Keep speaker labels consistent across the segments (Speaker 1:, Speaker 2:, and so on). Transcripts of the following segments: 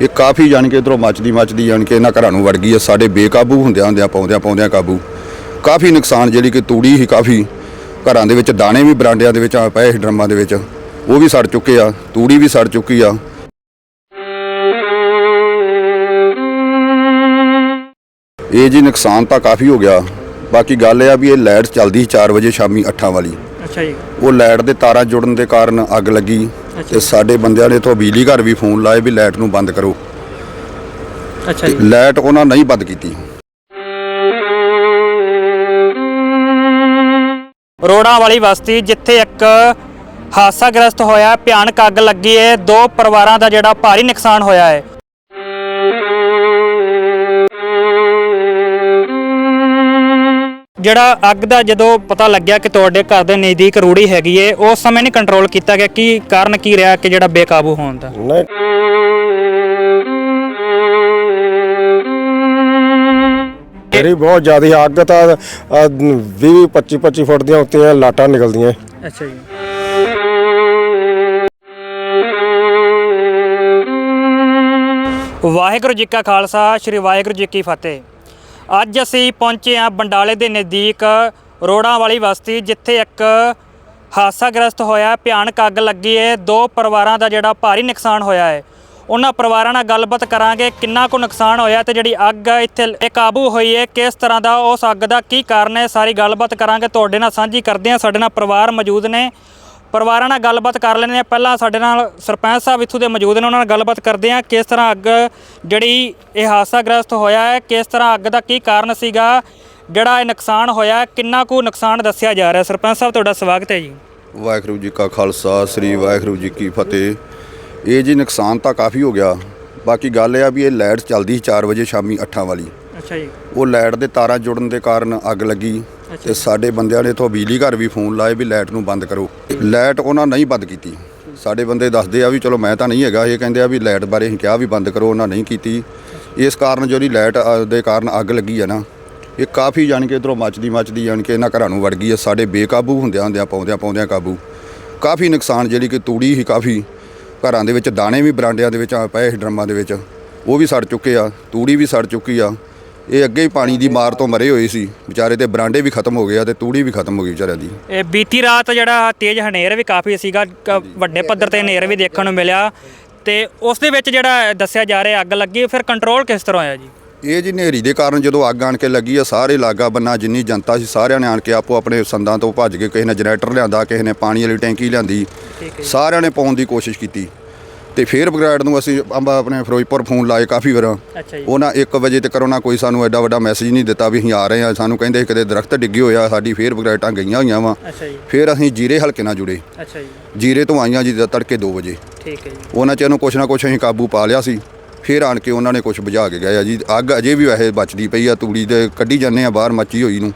Speaker 1: ਇਹ ਕਾਫੀ ਜਾਣੀ ਕਿ ਇਧਰੋਂ ਮੱਚਦੀ ਮੱਚਦੀ ਜਾਣੀ ਕਿ ਇਹਨਾਂ ਘਰਾਂ ਨੂੰ ਵੜ ਗਈ ਹੈ। ਸਾਡੇ ਬੇਕਾਬੂ ਹੁੰਦਿਆਂ ਹੁੰਦਿਆਂ ਪਾਉਂਦਿਆਂ ਪਾਉਂਦਿਆਂ ਕਾਬੂ। ਕਾਫੀ ਨੁਕਸਾਨ ਜਿਹੜੀ ਕਿ ਤੂੜੀ ਹੀ ਕਾਫੀ ਘਰਾਂ ਦੇ ਵਿੱਚ ਦਾਣੇ ਵੀ ਬਰਾਂਡਿਆਂ ਦੇ ਵਿੱਚ ਆ ਪਏ ਡਰਮਾਂ ਦੇ ਵਿੱਚ। ਉਹ ਵੀ ਸੜ ਚੁੱਕੇ ਆ ਤੂੜੀ ਵੀ ਸੜ ਚੁੱਕੀ ਆ। ਇਹ ਜੀ ਨੁਕਸਾਨ ਤਾਂ ਕਾਫੀ ਹੋ ਗਿਆ। ਬਾਕੀ ਗੱਲ ਇਹ ਆ ਵੀ ਇਹ ਲਾਈਟ ਚੱਲਦੀ ਸੀ 4 ਵਜੇ ਸ਼ਾਮੀ 8 ਵਾਲੀ।
Speaker 2: ਅੱਛਾ ਜੀ।
Speaker 1: ਉਹ ਲਾਈਟ ਦੇ ਤਾਰਾਂ ਜੁੜਨ ਦੇ ਕਾਰਨ ਅੱਗ ਲੱਗੀ। ਤੇ ਸਾਡੇ ਬੰਦਿਆਂ ਨੇ ਇਥੋਂ ਬਿਜਲੀ ਘਰ ਵੀ ਫੋਨ ਲਾਏ ਵੀ ਲਾਈਟ ਨੂੰ ਬੰਦ ਕਰੋ।
Speaker 2: ਅੱਛਾ ਜੀ।
Speaker 1: ਲਾਈਟ ਉਹਨਾਂ ਨਹੀਂ ਬੰਦ ਕੀਤੀ।
Speaker 2: ਰੋੜਾਂ ਵਾਲੀ ਬਸਤੀ ਜਿੱਥੇ ਇੱਕ ਹਾਦਸਾਗ੍ਰਸਤ ਹੋਇਆ ਭਿਆਨਕ ਅੱਗ ਲੱਗੀ ਹੈ ਦੋ ਪਰਿਵਾਰਾਂ ਦਾ ਜਿਹੜਾ ਭਾਰੀ ਨੁਕਸਾਨ ਹੋਇਆ ਹੈ ਜਿਹੜਾ ਅੱਗ ਦਾ ਜਦੋਂ ਪਤਾ ਲੱਗਿਆ ਕਿ ਤੁਹਾਡੇ ਘਰ ਦੇ ਨਜ਼ਦੀਕ ਰੂੜੀ ਹੈਗੀ ਏ ਉਸ ਸਮੇਂ ਨਹੀਂ ਕੰਟਰੋਲ ਕੀਤਾ ਗਿਆ। ਕੀ ਕਾਰਨ ਕੀ ਰਿਹਾ ਕਿ ਜਿਹੜਾ ਬੇਕਾਬੂ ਹੋਣ ਦਾ?
Speaker 3: ਨਹੀਂ। ਬਹੁਤ ਜ਼ਿਆਦਾ ਅੱਗ ਤਾਂ 20 25 25 ਫੁੱਟ ਦੀਆਂ ਉੱਤੀਆਂ ਲਾਟਾਂ ਨਿਕਲਦੀਆਂ।
Speaker 2: ਅੱਛਾ ਜੀ। ਵਾਹਿਗੁਰੂ ਜੀ ਕਾ ਖਾਲਸਾ ਸ੍ਰੀ ਵਾਹਿਗੁਰੂ ਜੀ ਕੀ ਫਤਿਹ। ਅੱਜ ਅਸੀਂ ਪਹੁੰਚੇ ਹਾਂ ਬੰਡਾਲੇ ਦੇ ਨਜ਼ਦੀਕ ਰੋੜਾਂ ਵਾਲੀ ਬਸਤੀ, ਜਿੱਥੇ ਇੱਕ ਹਾਦਸਾਗ੍ਰਸਤ ਹੋਇਆ ਭਿਆਨਕ ਅੱਗ ਲੱਗੀ ਹੈ। ਦੋ ਪਰਿਵਾਰਾਂ ਦਾ ਜਿਹੜਾ ਭਾਰੀ ਨੁਕਸਾਨ ਹੋਇਆ ਹੈ। ਉਹਨਾਂ ਪਰਿਵਾਰਾਂ ਨਾਲ ਗੱਲਬਾਤ ਕਰਾਂਗੇ ਕਿੰਨਾ ਕੁ ਨੁਕਸਾਨ ਹੋਇਆ ਤੇ ਜਿਹੜੀ ਅੱਗ ਇੱਥੇ ਇਹ ਕਾਬੂ ਹੋਈ ਹੈ, ਕਿਸ ਤਰ੍ਹਾਂ ਦਾ, ਉਸ ਅੱਗ ਦਾ ਕੀ ਕਾਰਨ ਹੈ? ਸਾਰੀ ਗੱਲਬਾਤ ਕਰਾਂਗੇ। ਤੁਹਾਡੇ ਨਾਲ ਸਾਂਝੀ ਕਰਦੇ ਹਾਂ। ਸਾਡੇ ਨਾਲ ਪਰਿਵਾਰ ਮੌਜੂਦ ਨੇ। ਪਰਿਵਾਰਾਂ ਨਾਲ ਗੱਲਬਾਤ ਕਰ ਲੈਂਦੇ ਹਾਂ। ਪਹਿਲਾਂ ਸਾਡੇ ਨਾਲ ਸਰਪੰਚ ਸਾਹਿਬ ਇੱਥੋਂ ਦੇ ਮੌਜੂਦ ਨੇ ਉਹਨਾਂ ਨਾਲ ਗੱਲਬਾਤ ਕਰਦੇ ਹਾਂ। ਕਿਸ ਤਰ੍ਹਾਂ ਅੱਗ ਜਿਹੜੀ ਇਹ ਹਾਦਸਾਗ੍ਰਸਤ ਹੋਇਆ ਹੈ ਕਿਸ ਤਰ੍ਹਾਂ ਅੱਗ ਦਾ ਕੀ ਕਾਰਨ ਸੀਗਾ ਜਿਹੜਾ ਇਹ ਨੁਕਸਾਨ ਹੋਇਆ ਕਿੰਨਾ ਕੁ ਨੁਕਸਾਨ ਦੱਸਿਆ ਜਾ ਰਿਹਾ? ਸਰਪੰਚ ਸਾਹਿਬ ਤੁਹਾਡਾ ਸਵਾਗਤ ਹੈ ਜੀ।
Speaker 1: ਵਾਹਿਗੁਰੂ ਜੀ ਕਾ ਖਾਲਸਾ ਸ੍ਰੀ ਵਾਹਿਗੁਰੂ ਜੀ ਕੀ ਫਤਿਹ। ਇਹ ਜੀ ਨੁਕਸਾਨ ਤਾਂ ਕਾਫੀ ਹੋ ਗਿਆ। ਬਾਕੀ ਗੱਲ ਇਹ ਆ ਵੀ ਇਹ ਲਾਈਟ ਚੱਲਦੀ ਸੀ 4 ਵਜੇ ਸ਼ਾਮੀ 8 ਵਾਲੀ।
Speaker 2: ਅੱਛਾ ਜੀ।
Speaker 1: ਉਹ ਲਾਈਟ ਦੇ ਤਾਰਾਂ ਜੁੜਨ ਦੇ ਕਾਰਨ ਅੱਗ ਲੱਗੀ। ਤੇ ਸਾਡੇ ਬੰਦਿਆਂ ਨੇ ਇਥੋਂ ਬਿਜਲੀ ਘਰ ਵੀ ਫੋਨ ਲਾਏ ਵੀ ਲਾਈਟ ਨੂੰ ਬੰਦ ਕਰੋ। ਲਾਈਟ ਉਹਨਾਂ ਨਹੀਂ ਬੰਦ ਕੀਤੀ। ਸਾਡੇ ਬੰਦੇ ਦੱਸਦੇ ਆ ਵੀ ਚਲੋ ਮੈਂ ਤਾਂ ਨਹੀਂ ਹੈਗਾ ਇਹ ਕਹਿੰਦੇ ਆ ਵੀ ਲਾਈਟ ਬਾਰੇ ਅਸੀਂ ਕਿਹਾ ਵੀ ਬੰਦ ਕਰੋ ਉਹਨਾਂ ਨਹੀਂ ਕੀਤੀ। ਇਸ ਕਾਰਨ ਜਿਹੜੀ ਲਾਈਟ ਦੇ ਕਾਰਨ ਅੱਗ ਲੱਗੀ ਆ ਨਾ ਇਹ ਕਾਫੀ ਜਾਣੀ ਕਿ ਇਧਰੋਂ ਮੱਚਦੀ ਮੱਚਦੀ ਜਾਣੀ ਕਿ ਇਹਨਾਂ ਘਰਾਂ ਨੂੰ ਵੜ ਗਈ ਹੈ ਸਾਡੇ ਬੇਕਾਬੂ ਹੁੰਦਿਆਂ ਹੁੰਦਿਆਂ ਪਾਉਂਦਿਆਂ ਪਾਉਂਦਿਆਂ ਕਾਬੂ। ਕਾਫੀ ਨੁਕਸਾਨ ਜਿਹੜੀ ਕਿ ਤੂੜੀ ਹੀ ਕਾਫੀ ਘਰਾਂ ਦੇ ਵਿੱਚ ਦਾਣੇ ਵੀ ਬਰਾਂਡਿਆਂ ਦੇ ਵਿੱਚ ਆ ਪਏ ਡਰਮਾਂ ਦੇ ਵਿੱਚ ਉਹ ਵੀ ਸੜ ਚੁੱਕੇ ਆ ਤੂੜੀ ਵੀ ਸੜ ਚੁੱਕੀ ਆ। ਇਹ ਅੱਗੇ ਹੀ ਪਾਣੀ ਦੀ ਮਾਰ ਤੋਂ ਮਰੇ ਹੋਏ ਸੀ। ਵਿਚਾਰੇ ਤੇ ਬਰਾਂਡੇ ਵੀ ਖਤਮ ਹੋ ਗਏ ਆ ਤੇ ਤੂੜੀ ਵੀ ਖਤਮ ਹੋ ਗਈ ਵਿਚਾਰਿਆਂ ਦੀ।
Speaker 2: ਇਹ ਬੀਤੀ ਰਾਤ ਜਿਹੜਾ ਤੇਜ਼ ਹਨੇਰ ਵੀ ਕਾਫੀ ਸੀਗਾ ਕ- ਵੱਡੇ ਪੱਧਰ ਤੇ ਹਨੇਰ ਵੀ ਦੇਖਣ ਨੂੰ ਮਿਲਿਆ। ਤੇ ਉਸ ਦੇ ਵਿੱਚ ਜਿਹੜਾ ਦੱਸਿਆ ਜਾ ਰਿਹਾ ਅੱਗ ਲੱਗੀ ਫਿਰ ਕੰਟਰੋਲ ਕਿਸ ਤਰ੍ਹਾਂ ਹੋਇਆ ਜੀ?
Speaker 1: ਇਹ ਜੀ ਹਨੇਰੀ ਦੇ ਕਾਰਨ ਜਦੋਂ ਅੱਗ ਆਣ ਕੇ ਲੱਗੀ ਆ ਸਾਰੇ ਲਾਗਾ ਬੰਨਾ ਜਿੰਨੀ ਜਨਤਾ ਸੀ ਸਾਰਿਆਂ ਨੇ ਆਣ ਕੇ ਆਪੋ ਆਪਣੇ ਸੰਦਾਂ ਤੋਂ ਭੱਜ ਕੇ ਕਿਸੇ ਨੇ ਜਨਰੇਟਰ ਲਿਆਂਦਾ ਕਿਸੇ ਨੇ ਪਾਣੀ ਵਾਲੀ ਟੈਂਕੀ ਲਿਆਂਦੀ। ਸਾਰਿਆਂ ਨੇ ਪਾਉਣ ਦੀ ਕੋਸ਼ਿਸ਼ ਕੀਤੀ। ਤੇ ਫੇਰ ਬ੍ਰਿਗੇਡ ਨੂੰ ਅਸੀਂ ਅੰਬ- ਆਪਣੇ ਫਿਰੋਜ਼ਪੁਰ ਫੋਨ ਲਾਏ ਕਾਫੀ ਵਾਰ।
Speaker 2: ਅੱਛਾ ਜੀ।
Speaker 1: ਉਹਨਾਂ 1 ਵਜੇ ਤੇ ਕਰੋਨਾ ਕੋਈ ਸਾਨੂੰ ਐਡਾ ਵੱਡਾ ਮੈਸੇਜ ਨਹੀਂ ਦਿੱਤਾ ਵੀ ਅਸੀਂ ਆ ਰਹੇ ਹਾਂ। ਸਾਨੂੰ ਕਹਿੰਦੇ ਕਿਤੇ ਦਰਖਤ ਡਿੱਗੇ ਹੋਇਆ ਸਾਡੀ ਫੇਰ ਬ੍ਰਿਗੇਡਾਂ ਗਈਆਂ ਹੋਈਆਂ ਵਾ।
Speaker 2: ਅੱਛਾ ਜੀ।
Speaker 1: ਫੇਰ ਅਸੀਂ ਜੀਰੇ ਹਲਕੇ ਨਾਲ ਜੁੜੇ।
Speaker 2: ਅੱਛਾ ਜੀ।
Speaker 1: ਜੀਰੇ ਤੋਂ ਆਈਆਂ ਜੀ ਤੜਕੇ 2 ਵਜੇ।
Speaker 2: ਠੀਕ ਹੈ ਜੀ।
Speaker 1: ਉਹਨਾਂ ਚ ਇਹਨੂੰ ਕੁਛ ਨਾ ਕੁਛ ਅਸੀਂ ਕਾਬੂ ਪਾ ਲਿਆ ਸੀ। ਫਿਰ ਆਣ ਕੇ ਉਹਨਾਂ ਨੇ ਕੁਛ ਬੁਝਾ ਕੇ ਗਏ ਆ ਜੀ। ਅੱਗ ਅਜੇ ਵੀ ਵੈਸੇ ਬਚਦੀ ਪਈ ਆ ਤੂੜੀ ਦੇ ਕੱਢੀ ਜਾਂਦੇ ਆ ਬਾਹਰ ਮੱਚੀ ਹੋਈ ਨੂੰ।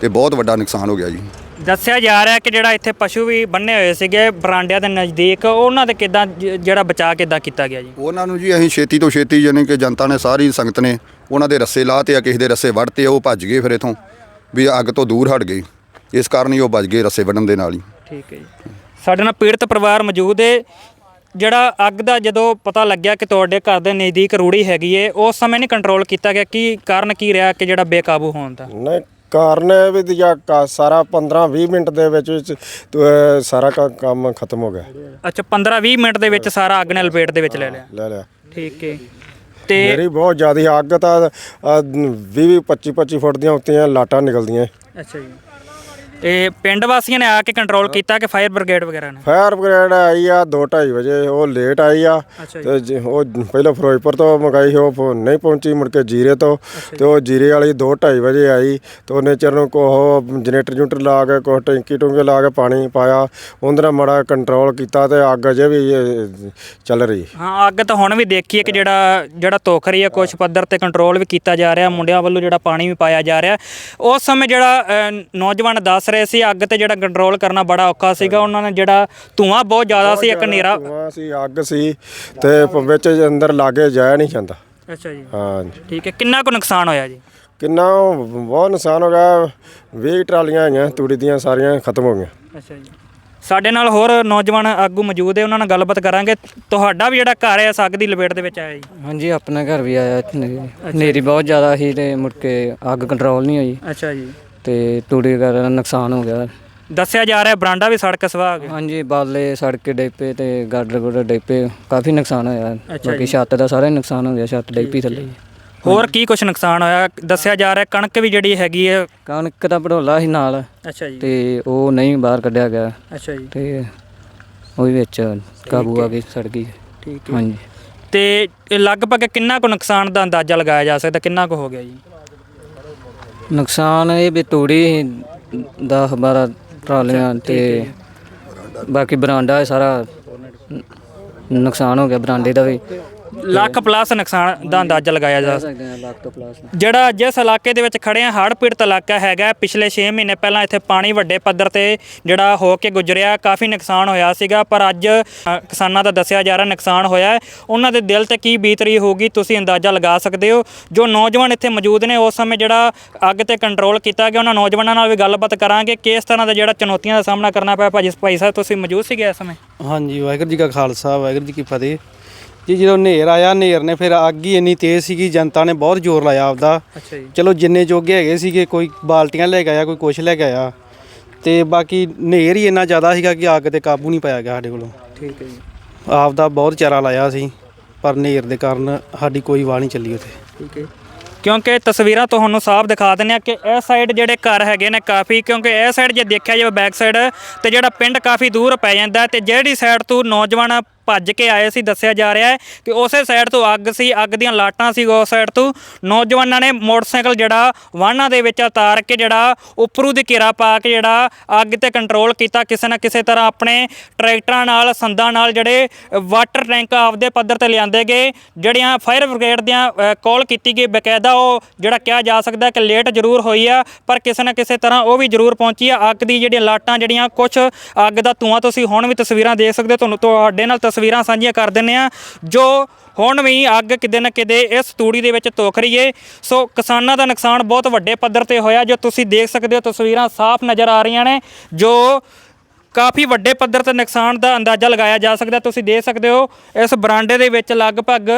Speaker 1: ਤੇ ਬਹੁਤ ਵੱਡਾ ਨੁਕਸਾਨ ਹੋ ਗਿਆ ਜੀ।
Speaker 2: ਦੱਸਿਆ ਜਾ ਰਿਹਾ ਕਿ ਜਿਹੜਾ ਇੱਥੇ ਪਸ਼ੂ ਵੀ ਬੰਨੇ ਹੋਏ ਸੀਗੇ ਬਰਾਂਡਿਆਂ ਦੇ ਨਜ਼ਦੀਕ ਉਹਨਾਂ ਦੇ ਕਿਦਾਂ ਜਿਹੜਾ ਬਚਾਅ ਕਿਦਾਂ ਕੀਤਾ ਗਿਆ ਜੀ?
Speaker 1: ਉਹਨਾਂ ਨੂੰ ਜੀ ਅਸੀਂ ਛੇਤੀ ਤੋਂ ਛੇਤੀ ਯਾਨੀ ਕਿ ਜਨਤਾ ਨੇ ਸਾਰੀ ਸੰਗਤ ਨੇ ਉਹਨਾਂ ਦੇ ਰੱਸੇ ਲਾਤੇ ਆ ਕਿਸੇ ਦੇ ਰੱਸੇ ਵੜਤੇ ਆ, ਉਹ ਭੱਜ ਗਏ ਫਿਰ ਇਥੋਂ ਵੀ ਅੱਗ ਤੋਂ ਦੂਰ ਹਟ ਗਏ। ਇਸ ਕਾਰਨ ਹੀ ਉਹ ਭੱਜ ਗਏ ਰੱਸੇ ਵੱਢਣ ਦੇ ਨਾਲ ਹੀ।
Speaker 2: ਠੀਕ ਹੈ ਜੀ। ਸਾਡੇ ਨਾਲ ਪੀੜਤ ਪਰਿਵਾਰ ਮੌਜੂਦ ਹੈ ਜਿਹੜਾ ਅੱਗ ਦਾ ਜਦੋਂ ਪਤਾ ਲੱਗਿਆ ਕਿ ਤੁਹਾਡੇ ਘਰ ਦੇ ਨਜ਼ਦੀਕ ਰੂੜੀ ਹੈਗੀ ਏ ਉਸ ਸਮੇਂ ਨਹੀਂ ਕੰਟਰੋਲ ਕੀਤਾ ਗਿਆ। ਕੀ ਕਾਰਨ ਕੀ ਰਿਹਾ ਕਿ ਜਿਹੜਾ ਬੇਕਾਬੂ ਹੋਣ ਦਾ?
Speaker 3: ਨਹੀਂ ਕਾਰਨ ਇਹ ਵੀ ਦੂਜਾ ਕਾ- ਸਾਰਾ 15 20 ਮਿੰਟ ਦੇ ਵਿੱਚ ਵਿੱਚ ਅਹ ਸਾਰਾ ਕ- ਕੰਮ ਖਤਮ ਹੋ ਗਿਆ।
Speaker 2: ਅੱਛਾ 15 20 ਮਿੰਟ ਦੇ ਵਿੱਚ ਸਾਰਾ ਅੱਗ ਨੇ ਲਪੇਟ ਦੇ ਵਿੱਚ ਲੈ ਲਿਆ।
Speaker 3: ਲੈ ਲਿਆ।
Speaker 2: ਠੀਕ ਹੈ ਤੇ
Speaker 3: ਮੇਰੀ ਬਹੁਤ ਜ਼ਿਆਦਾ ਅੱਗ ਤਾਂ 20 25 25 ਫੁੱਟ ਦੀਆਂ ਉੱਤੀਆਂ ਲਾਟਾਂ ਨਿਕਲਦੀਆਂ।
Speaker 2: ਅੱਛਾ ਜੀ। ਇਹ ਪਿੰਡ ਵਾਸੀਆਂ ਨੇ ਆ ਕੇ ਕੰਟਰੋਲ ਕੀਤਾ ਕਿ ਫਾਇਰ ਬ੍ਰਿਗੇਡ ਵਗੈਰਾ ਨੇ?
Speaker 3: ਫਾਇਰ ਬ੍ਰਿਗੇਡ ਆਈ ਆ 2:30 ਵਜੇ ਉਹ ਲੇਟ ਆਈ ਆ।
Speaker 2: ਅੱਛਾ ਜੀ
Speaker 3: ਤੇ ਜ- ਉਹ ਪਹਿਲਾਂ ਫਿਰੋਜ਼ਪੁਰ ਤੋਂ ਮੰਗਾਈ ਸੀ, ਉਹ ਫੋ- ਨਹੀਂ ਪਹੁੰਚੀ ਮੁੜ ਕੇ ਜੀਰੇ ਤੋਂ। ਤੇ ਉਹ ਜੀਰੇ ਵਾਲੀ 2:30 ਵਜੇ ਆਈ ਤੇ ਉਹਨੇ ਚਿਰ ਨੂੰ ਕੋ ਉਹ ਜਨਰੇਟਰ ਜੂਟਰ ਲਾ ਕੇ ਕੋ ਟੈਂਕੀ ਟੁੰਗੇ ਲਾ ਕੇ ਪਾਣੀ ਪਾਇਆ। ਉਹਦੇ ਨਾਲ ਮਾੜਾ ਕੰਟਰੋਲ ਕੀਤਾ ਤੇ ਅੱਗ ਅਜੇ ਵੀ ਇਹ ਚੱਲ ਰਹੀ।
Speaker 2: ਹਾਂ ਅੱਗ ਤਾਂ ਹੁਣ ਵੀ ਦੇਖੀਏ ਕਿ ਜਿਹੜਾ ਜਿਹੜਾ ਤੋਖ ਰਹੀ ਹੈ ਕੁਝ ਪੱਧਰ ਤੇ ਕੰਟਰੋਲ ਵੀ ਕੀਤਾ ਜਾ ਰਿਹਾ। ਮੁੰਡਿਆਂ ਵੱਲੋਂ ਜਿਹੜਾ ਪਾਣੀ ਵੀ ਪਾਇਆ ਜਾ ਰਿਹਾ। ਉਸ ਸਮੇਂ ਜਿਹੜਾ ਅ, ਨੌਜਵਾਨ ਦੱਸ ਰਹੇ ਸੀ ਅੱਗ ਤੇ ਜਿਹੜਾ ਕੰਟਰੋਲ ਕਰਨਾ ਬੜਾ ਔਖਾ ਸੀਗਾ। ਉਹਨਾਂ ਨੇ ਜਿਹੜਾ ਧੂਆਂ ਬਹੁਤ ਜ਼ਿਆਦਾ ਸੀ ਇੱਕ ਹਨੇਰਾ।
Speaker 3: ਧੂੰਆਂ ਸੀ ਅੱਗ ਸੀ ਤੇ ਪ- ਵਿੱਚ ਅੰਦਰ ਲਾਗੇ ਜਾਇਆ ਨਹੀਂ ਜਾਂਦਾ।
Speaker 2: ਅੱਛਾ ਜੀ।
Speaker 3: ਹਾਂ
Speaker 2: ਠੀਕ ਹੈ ਕਿੰਨਾ ਕੁ ਨੁਕਸਾਨ ਹੋਇਆ ਜੀ?
Speaker 3: ਕਿੰਨਾ ਬਹੁਤ ਨੁਕਸਾਨ ਹੋ ਗਿਆ 20 ਟਰਾਲੀਆਂ ਆਈਆਂ ਤੂੜੀ ਦੀਆਂ ਸਾਰੀਆਂ ਖਤਮ ਹੋ ਗਈਆਂ।
Speaker 2: ਅੱਛਾ ਜੀ। ਸਾਡੇ ਨਾਲ ਹੋਰ ਨੌਜਵਾਨ ਆਗੂ ਮੌਜੂਦ ਹੈ ਉਹਨਾਂ ਨਾਲ ਗੱਲਬਾਤ ਕਰਾਂਗੇ। ਤੁਹਾਡਾ ਵੀ ਜਿਹੜਾ ਘਰ ਹੈ ਇਸ ਅੱਗ ਦੀ ਲਪੇਟ ਦੇ ਵਿੱਚ ਆਇਆ ਜੀ?
Speaker 4: ਹਾਂਜੀ ਆਪਣਾ ਘਰ ਵੀ ਆਇਆ ਹਨੇਰੀ ਬਹੁਤ ਜ਼ਿਆਦਾ ਸੀ ਤੇ ਮੁੜ ਕੇ ਅੱਗ ਕੰਟਰੋਲ ਨਹੀਂ ਹੋਈ।
Speaker 2: ਅੱਛਾ ਜੀ।
Speaker 4: ਤੇ ਤੂੜੀ ਵਗੈਰਾ ਦਾ ਨੁਕਸਾਨ ਹੋ ਗਿਆ।
Speaker 2: ਦੱਸਿਆ ਜਾ ਰਿਹਾ ਬਰਾਂਡਾ ਵੀ ਸੜਕ ਸਵਾਹ ਗਿਆ
Speaker 4: ਹਾਂਜੀ ਬਾਲੇ ਸੜ ਕੇ ਡੇਪੇ ਤੇ ਗਾਡਰ ਗੋਡਰ ਡੇਪੇ ਕਾਫੀ ਨੁਕਸਾਨ ਹੋਇਆ।
Speaker 2: ਅੱਛਾ
Speaker 4: ਬਾਕੀ ਛੱਤ ਦਾ ਸਾਰਾ ਹੀ ਨੁਕਸਾਨ ਹੋ ਗਿਆ ਛੱਤ ਡੇਪੀ ਥੱਲੇ।
Speaker 2: ਹੋਰ ਕੀ ਕੁਝ ਨੁਕਸਾਨ ਹੋਇਆ? ਦੱਸਿਆ ਜਾ ਰਿਹਾ ਕਣਕ ਵੀ ਜਿਹੜੀ ਹੈਗੀ ਹੈ।
Speaker 4: ਕਣਕ ਦਾ ਭੜੋਲਾ ਸੀ ਨਾਲ।
Speaker 2: ਅੱਛਾ ਜੀ।
Speaker 4: ਤੇ ਉਹ ਨਹੀਂ ਬਾਹਰ ਕੱਢਿਆ ਗਿਆ।
Speaker 2: ਅੱਛਾ ਜੀ।
Speaker 4: ਤੇ ਉਹ ਵੀ ਵਿੱਚ ਕਾਬੂ ਆ ਗਈ ਸੜ ਗਈ।
Speaker 2: ਠੀਕ
Speaker 4: ਹਾਂਜੀ।
Speaker 2: ਤੇ ਇਹ ਲਗਭਗ ਕਿੰਨਾ ਕੁ ਨੁਕਸਾਨ ਦਾ ਅੰਦਾਜ਼ਾ ਲਗਾਇਆ ਜਾ ਸਕਦਾ? ਕਿੰਨਾ ਕੁ ਹੋ ਗਿਆ ਜੀ?
Speaker 4: ਨੁਕਸਾਨ ਇਹ ਵੀ ਤੂੜੀ 10 12 ਟਰਾਲੀਆਂ ਤੇ ਬਾਕੀ ਬਰਾਂਡਾ ਇਹ ਸਾਰਾ ਨੁਕਸਾਨ ਹੋ ਗਿਆ ਬਰਾਂਡੇ ਦਾ ਵੀ।
Speaker 2: ਲੱਖ ਪਲੱਸ ਨੁਕਸਾਨ ਦਾ ਅੰਦਾਜ਼ਾ ਲਗਾਇਆ ਜਾ ਸਕਦਾ।
Speaker 4: ਆ ਲੱਖ ਤੋਂ ਪਲੱਸ।
Speaker 2: ਜਿਹੜਾ ਜਿਸ ਇਲਾਕੇ ਦੇ ਵਿੱਚ ਖੜੇ ਆ ਹੜ੍ਹ ਪੀੜਤ ਇਲਾਕਾ ਹੈਗਾ ਪਿਛਲੇ 6 ਮਹੀਨੇ ਪਹਿਲਾਂ ਇੱਥੇ ਪਾਣੀ ਵੱਡੇ ਪੱਧਰ ਤੇ ਜਿਹੜਾ ਹੋ ਕੇ ਗੁਜ਼ਰਿਆ ਕਾਫੀ ਨੁਕਸਾਨ ਹੋਇਆ ਸੀਗਾ ਪਰ ਅੱਜ ਅ, ਕਿਸਾਨਾਂ ਦਾ ਦੱਸਿਆ ਜਾ ਰਿਹਾ ਨੁਕਸਾਨ ਹੋਇਆ ਹੈ। ਉਹਨਾਂ ਦੇ ਦਿਲ ਤੇ ਕੀ ਬੀਤ ਰਹੀ ਹੋਊਗੀ ਤੁਸੀਂ ਅੰਦਾਜ਼ਾ ਲਗਾ ਸਕਦੇ ਹੋ। ਜੋ ਨੌਜਵਾਨ ਇੱਥੇ ਮੌਜੂਦ ਨੇ ਉਸ ਸਮੇਂ ਜਿਹੜਾ ਅੱਗ ਤੇ ਕੰਟਰੋਲ ਕੀਤਾ ਗਿਆ ਉਹਨਾਂ ਨੌਜਵਾਨਾਂ ਨਾਲ ਵੀ ਗੱਲਬਾਤ ਕਰਾਂਗੇ ਕਿ ਇਸ ਤਰ੍ਹਾਂ ਦਾ ਜਿਹੜਾ ਚੁਣੌਤੀਆਂ ਦਾ ਸਾਹਮਣਾ ਕਰਨਾ ਪਿਆ ਭਾਜੀ ਭਾਈ ਸਾਹਿਬ ਤੁਸੀਂ ਮੌਜੂਦ ਸੀਗੇ ਇਸ ਸਮੇਂ?
Speaker 5: ਹਾਂਜੀ ਵਾਹਿਗੁਰੂ ਜੀ ਕਾ ਖਾਲਸਾ ਵਾਹਿਗੁਰੂ ਜੀ ਕੀ ਫਤਿਹ। ਜੀ ਜਦੋਂ ਹਨੇਰ ਆਇਆ ਹਨੇਰ ਨੇ ਫਿਰ ਅੱਗ ਹੀ ਇੰਨੀ ਤੇਜ਼ ਸੀਗੀ ਜਨਤਾ ਨੇ ਬਹੁਤ ਜ਼ੋਰ ਲਾਇਆ ਆਪਦਾ।
Speaker 2: ਅੱਛਾ ਜੀ।
Speaker 5: ਚਲੋ ਜਿੰਨੇ ਜੋਗੇ ਹੈਗੇ ਸੀਗੇ ਕੋਈ ਬਾਲਟੀਆਂ ਲੈ ਕੇ ਆਇਆ ਕੋਈ ਕੁਛ ਲੈ ਕੇ ਆਇਆ। ਤੇ ਬਾਕੀ ਹਨੇਰ ਹੀ ਇੰਨਾ ਜ਼ਿਆਦਾ ਸੀਗਾ ਕਿ ਅੱਗ ਤੇ ਕਾਬੂ ਨਹੀਂ ਪਾਇਆ ਗਿਆ ਸਾਡੇ ਕੋਲੋਂ।
Speaker 2: ਠੀਕ ਹੈ ਜੀ।
Speaker 5: ਆਪਦਾ ਬਹੁਤ ਚਾਰਾ ਲਾਇਆ ਸੀ ਪਰ ਹਨੇਰ ਦੇ ਕਾਰਨ ਸਾਡੀ ਕੋਈ ਵਾਹ ਨਹੀਂ ਚੱਲੀ ਉੱਥੇ।
Speaker 2: ਠੀਕ ਹੈ ਕਿਉਂਕਿ ਤਸਵੀਰਾਂ ਤੁਹਾਨੂੰ ਸਾਫ਼ ਦਿਖਾ ਦਿੰਦੇ ਆ ਕਿ ਇਹ ਸਾਈਡ ਜਿਹੜੇ ਘਰ ਹੈਗੇ ਨੇ ਕਾਫੀ ਕਿਉਂਕਿ ਇਹ ਸਾਈਡ ਜੇ ਦੇਖਿਆ ਜਾਵੇ ਬੈਕ ਸਾਈਡ ਤੇ ਜਿਹੜਾ ਪਿੰਡ ਕਾਫੀ ਦੂਰ ਪੈ ਜਾਂਦਾ ਤੇ ਜਿਹੜੀ ਸਾਈਡ ਤੋਂ ਨੌਜਵਾਨ ਭੱਜ ਕੇ ਆਏ ਸੀ, ਦੱਸਿਆ ਜਾ ਰਿਹਾ ਹੈ ਕਿ ਉਸੇ ਸਾਈਡ ਤੋਂ ਅੱਗ ਸੀ, ਅੱਗ ਦੀਆਂ ਲਾਟਾਂ ਸੀ ਉਸ ਸਾਈਡ ਤੋਂ। ਨੌਜਵਾਨਾਂ ਨੇ ਮੋਟਰਸਾਈਕਲ ਜਿਹੜਾ ਵਾਹਨਾਂ ਦੇ ਵਿੱਚ ਉਤਾਰ ਕੇ ਜਿਹੜਾ ਉੱਪਰੂ ਦੀ ਘੇਰਾ ਪਾ ਕੇ ਜਿਹੜਾ ਅੱਗ ਤੇ ਕੰਟਰੋਲ ਕੀਤਾ, ਕਿਸੇ ਨਾ ਕਿਸੇ ਤਰ੍ਹਾਂ ਆਪਣੇ ਟਰੈਕਟਰਾਂ ਨਾਲ, ਸੰਦਾਂ ਨਾਲ ਜਿਹੜੇ ਵਾਟਰ ਟੈਂਕ ਆਪਦੇ ਪੱਧਰ ਤੇ ਲਿਆਂਦੇ ਗਏ, ਜਿਹੜੀਆਂ ਫਾਇਰ ਬ੍ਰਿਗੇਡ ਦੀਆਂ ਕਾਲ ਕੀਤੀ ਗਈ। ਬਕਾਇਦਾ ਉਹ ਜਿਹੜਾ ਕਿਹਾ ਜਾ ਸਕਦਾ ਕਿ ਲੇਟ ਜ਼ਰੂਰ ਹੋਈ ਆ, ਪਰ ਕਿਸੇ ਨਾ ਕਿਸੇ ਤਰ੍ਹਾਂ ਉਹ ਵੀ ਜ਼ਰੂਰ ਪਹੁੰਚੀ ਆ। ਅੱਗ ਦੀ ਜਿਹੜੀਆਂ ਲਾਟਾਂ, ਜਿਹੜੀਆਂ ਕੁਝ ਅੱਗ ਦਾ ਧੂਆਂ ਤੁਸੀਂ ਹੁਣ ਵੀ ਤਸਵੀਰਾਂ ਦੇਖ ਸਕਦੇ ਹੋ, ਤੁਹਾਨੂੰ ਤੁਹਾਡੇ ਨਾਲ ਤਸਵੀਰਾਂ ਸਾਂਝੀਆਂ ਕਰ ਦਿੰਨੇ ਆ ਜੋ ਹੁਣ ਵੀ ਅੱਗ ਕਿਤੇ ਨਾ ਕਿਤੇ ਇਸ ਤੂੜੀ ਦੇ ਵਿੱਚ ਤੋਖ ਰਹੀ ਏ। ਸੋ ਕਿਸਾਨਾਂ ਦਾ ਨੁਕਸਾਨ ਬਹੁਤ ਵੱਡੇ ਪੱਧਰ ਤੇ ਹੋਇਆ, ਜੋ ਤੁਸੀਂ ਦੇਖ ਸਕਦੇ ਹੋ, ਤਸਵੀਰਾਂ ਸਾਫ਼ ਨਜ਼ਰ ਆ ਰਹੀਆਂ ਨੇ, ਜੋ ਕਾਫੀ ਵੱਡੇ ਪੱਧਰ ਤੇ ਨੁਕਸਾਨ ਦਾ ਅੰਦਾਜ਼ਾ ਲਗਾਇਆ ਜਾ ਸਕਦਾ। ਤੁਸੀਂ ਦੇਖ ਸਕਦੇ ਹੋ, ਇਸ ਬਰਾਂਡੇ ਦੇ ਵਿੱਚ ਲਗਭਗ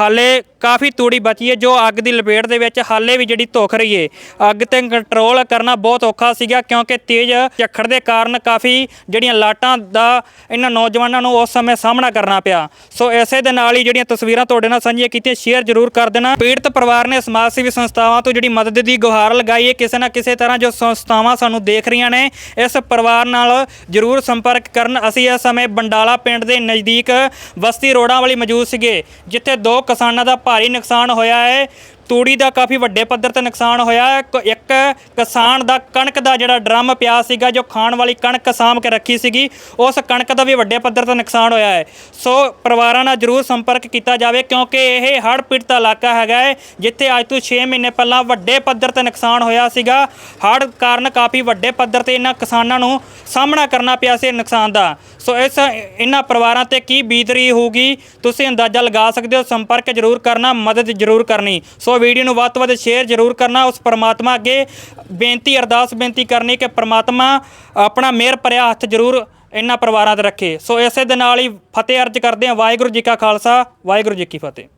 Speaker 2: ਹਾਲੇ ਕਾਫੀ ਤੂੜੀ ਬਚੀ ਹੈ, ਜੋ ਅੱਗ ਦੀ ਲਪੇਟ ਦੇ ਵਿੱਚ ਹਾਲੇ ਵੀ ਜਿਹੜੀ ਧੁਖ ਰਹੀ ਹੈ। ਅੱਗ ਤੇ ਕੰਟਰੋਲ ਕਰਨਾ ਬਹੁਤ ਔਖਾ ਸੀਗਾ, ਕਿਉਂਕਿ ਤੇਜ਼ ਝੱਖੜ ਦੇ ਕਾਰਨ ਕਾਫੀ ਜਿਹੜੀਆਂ ਲਾਟਾਂ ਦਾ ਇਹਨਾਂ ਨੌਜਵਾਨਾਂ ਨੂੰ ਉਸ ਸਮੇਂ ਸਾਹਮਣਾ ਕਰਨਾ ਪਿਆ। ਸੋ ਇਸੇ ਦੇ ਨਾਲ ਹੀ ਜਿਹੜੀਆਂ ਤਸਵੀਰਾਂ ਤੁਹਾਡੇ ਨਾਲ ਸਾਂਝੀਆਂ ਕੀਤੀਆਂ, ਸ਼ੇਅਰ ਜ਼ਰੂਰ ਕਰ ਦੇਣਾ। ਪੀੜਤ ਪਰਿਵਾਰ ਨੇ ਸਮਾਜ ਸੇਵੀ ਸੰਸਥਾਵਾਂ ਤੋਂ ਜਿਹੜੀ ਮਦਦ ਦੀ ਗੁਹਾਰ ਲਗਾਈ ਹੈ, ਕਿਸੇ ਨਾ ਕਿਸੇ ਤਰ੍ਹਾਂ ਜੋ ਸੰਸਥਾਵਾਂ ਸਾਨੂੰ ਦੇਖ ਰਹੀਆਂ ਨੇ, ਇਸ ਪਰਿਵਾਰ ਨਾਲ ਜ਼ਰੂਰ ਸੰਪਰਕ ਕਰਨ। ਅਸੀਂ ਇਸ ਸਮੇਂ ਬੰਡਾਲਾ ਪਿੰਡ ਦੇ ਨਜ਼ਦੀਕ ਬਸਤੀ ਰੋਡਾਂ ਵਾਲੀ ਮੌਜੂਦ ਸੀਗੇ, ਜਿੱਥੇ ਦੋ ਕਿਸਾਨਾਂ ਦਾ ਭਾਰੀ ਨੁਕਸਾਨ ਹੋਇਆ ਹੈ। ਤੂੜੀ ਦਾ ਕਾਫੀ ਵੱਡੇ ਪੱਧਰ ਤੇ ਨੁਕਸਾਨ ਹੋਇਆ ਹੈ। ਕ- ਇੱਕ ਕਿਸਾਨ ਦਾ ਕਣਕ ਦਾ ਜਿਹੜਾ ਡਰਮ ਪਿਆ ਸੀਗਾ, ਜੋ ਖਾਣ ਵਾਲੀ ਕਣਕ ਸਾਂਭ ਕੇ ਰੱਖੀ ਸੀਗੀ, ਉਸ ਕਣਕ ਦਾ ਵੀ ਵੱਡੇ ਪੱਧਰ ਤੇ ਨੁਕਸਾਨ ਹੋਇਆ ਹੈ। ਸੋ ਪਰਿਵਾਰਾਂ ਨਾਲ ਜਰੂਰ ਸੰਪਰਕ ਕੀਤਾ ਜਾਵੇ, ਕਿਉਂਕਿ ਇਹ ਹੜ੍ਹ ਪੀੜਤ ਇਲਾਕਾ ਹੈਗਾ ਹੈ, ਜਿੱਥੇ ਅੱਜ ਤੋਂ 6 ਮਹੀਨੇ ਪਹਿਲਾਂ ਵੱਡੇ ਪੱਧਰ ਤੇ ਨੁਕਸਾਨ ਹੋਇਆ ਸੀਗਾ। ਹੜ੍ਹ ਕਾਰਨ ਕਾਫੀ ਵੱਡੇ ਪੱਧਰ ਤੇ ਇਹਨਾਂ ਕਿਸਾਨਾਂ ਨੂੰ ਸਾਹਮਣਾ ਕਰਨਾ ਪਿਆ ਸੀ ਨੁਕਸਾਨ ਦਾ। ਸੋ ਇਸ ਇਹਨਾਂ ਪਰਿਵਾਰਾਂ ਤੇ ਕੀ ਬੀਤ ਰਹੀ ਹੋਊਗੀ, ਤੁਸੀਂ ਅੰਦਾਜ਼ਾ ਲਗਾ ਸਕਦੇ ਹੋ, ਸੰਪਰਕ ਜਰੂਰ ਕਰਨਾ, ਮਦਦ ਜਰੂਰ ਕਰਨੀ। ਸੋ ਵੀਡੀਓ ਨੂੰ ਵੱਧ ਤੋਂ ਵੱਧ ਸ਼ੇਅਰ ਜਰੂਰ ਕਰਨਾ, ਉਸ ਪਰਮਾਤਮਾ ਅੱਗੇ ਬੇਨਤੀ, ਅਰਦਾਸ ਬੇਨਤੀ ਕਰਨੀ ਕਿ ਪਰਮਾਤਮਾ ਆਪਣਾ ਮਿਹਰ ਭਰਿਆ ਹੱਥ ਜਰੂਰ ਇਹਨਾਂ ਪਰਿਵਾਰਾਂ ਤੇ ਰੱਖੇ। ਸੋ ਇਸੇ ਦੇ ਨਾਲ ਹੀ ਫਤਿਹ ਅਰਜ ਕਰਦੇ ਹਾਂ, ਵਾਹਿਗੁਰੂ ਜੀ ਕਾ ਖਾਲਸਾ, ਵਾਹਿਗੁਰੂ ਜੀ ਕੀ ਫਤਿਹ।